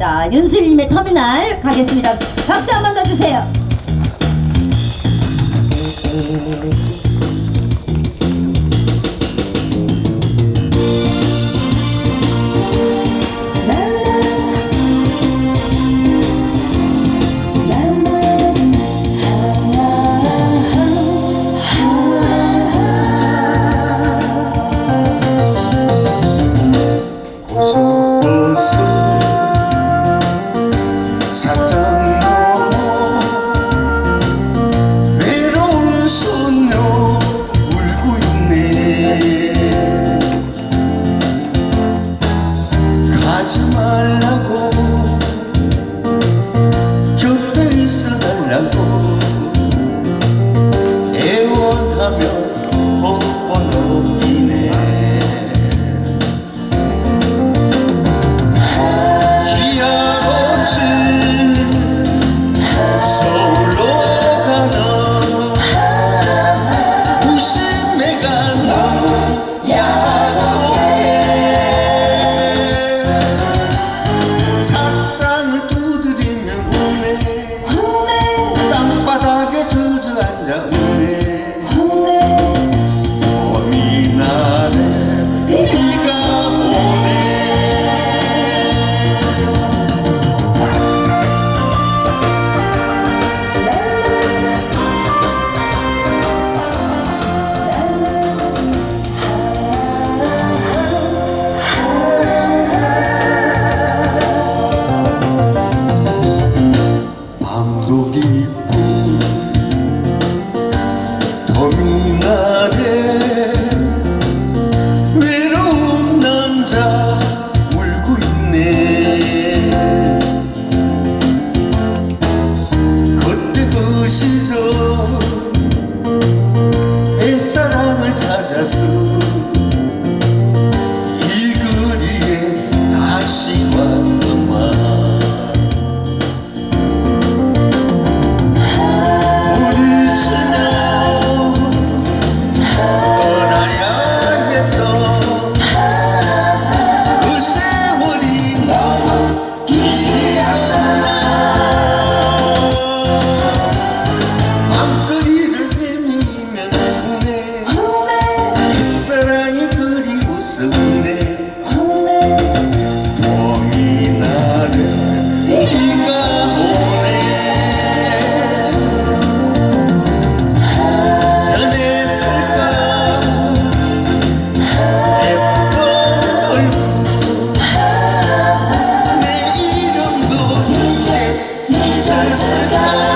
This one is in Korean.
자, 윤수일님의 터미널 가겠습니다. 박수 한 번 더 주세요. love. 고민 아래 외로운 남자 울고 있네. 그때 그 시절 옛사랑을 찾아서 Yes,